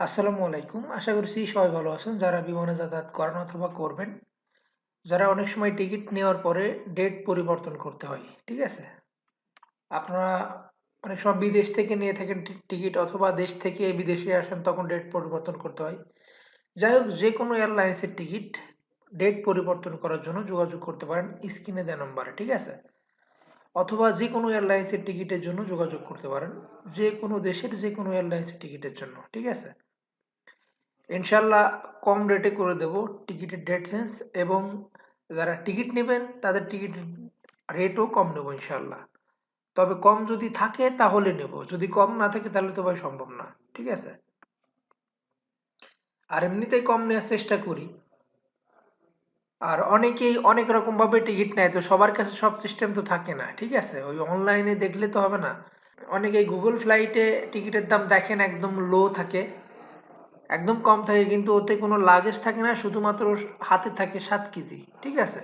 আসসালামু আলাইকুম। আশা করছি সবাই ভালো আছেন। যারা বিমানে যাতায়াত করেন অথবা করবেন, যারা অনেক সময় টিকিট নেওয়ার পরে ডেট পরিবর্তন করতে হয়, ঠিক আছে? আপনারা অনেক সময় বিদেশ থেকে নিয়ে থাকেন টিকিট অথবা দেশ থেকে বিদেশে আসেন তখন ডেট পরিবর্তন করতে হয়। যাই হোক, যে কোনো এয়ারলাইন্সের টিকিট ডেট পরিবর্তন করার জন্য যোগাযোগ করতে পারেন স্ক্রিনে দেওয়া নম্বরে, ঠিক আছে? অথবা যে কোনো এয়ারলাইন্সের টিকিটের জন্য যোগাযোগ করতে পারেন, যে কোনো দেশের যে কোনো এয়ারলাইন্সের টিকিটের জন্য, ঠিক আছে? ইনশাল্লাহ কম রেটে করে দেব টিকিটের ডেট চেঞ্জ এবং যারা টিকিট নেবেন, তাদের টিকিট রেটও কম নেব ইনশাল্লাহ। তবে কম যদি থাকে, তাহলে নেব। যদি কম না থাকে, তাহলে তো ভাই সম্ভব না। ঠিক আছে? আর এমনিতেই কম নেওয়ার চেষ্টা করি। আর অনেকেই অনেক রকম ভাবে টিকিট নেয়, তো সবার কাছে সব সিস্টেম তো থাকে না। ঠিক আছে? ওই অনলাইনে দেখলে তো হবে না। অনেকেই গুগল ফ্লাইটে টিকিটের দাম দেখেন, একদম লো থাকে। একদম কম থাকে, কিন্তু ওতে কোনো লাগেজ থাকে না, শুধুমাত্র হাতে থাকে সাত কেজি, ঠিক আছে?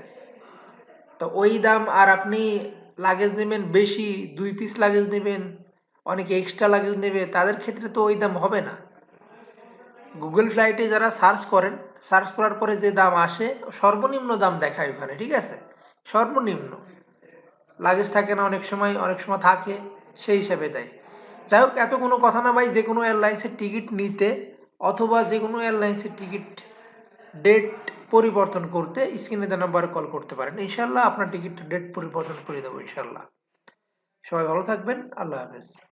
তো ওই দাম, আর আপনি লাগেজ নেবেন বেশি, দুই পিস লাগেজ নেবেন, অনেকে এক্সট্রা লাগেজ নেবে, তাদের ক্ষেত্রে তো ওই দাম হবে না। গুগল ফ্লাইটে যারা সার্চ করেন সার্চ করার পরে যে দাম আসে, সর্বনিম্ন দাম দেখায় ওখানে, ঠিক আছে? সর্বনিম্ন। লাগেজ থাকে না, অনেক সময় অনেক সময় থাকে, সেই হিসাবে দেয়। যাই হোক, এত কোনো কথা না ভাই, যে কোনো এয়ারলাইন্সের টিকিট নিতে অথবা যে কোনো এয়ারলাইন্সের টিকিট ডেট পরিবর্তন করতে স্ক্রিনে দেওয়া নাম্বারে কল করতে পারেন। ইনশাল্লাহ আপনার টিকিট ডেট পরিবর্তন করে দেবো ইনশাল্লাহ সবাই ভালো থাকবেন। আল্লাহ হাফেজ।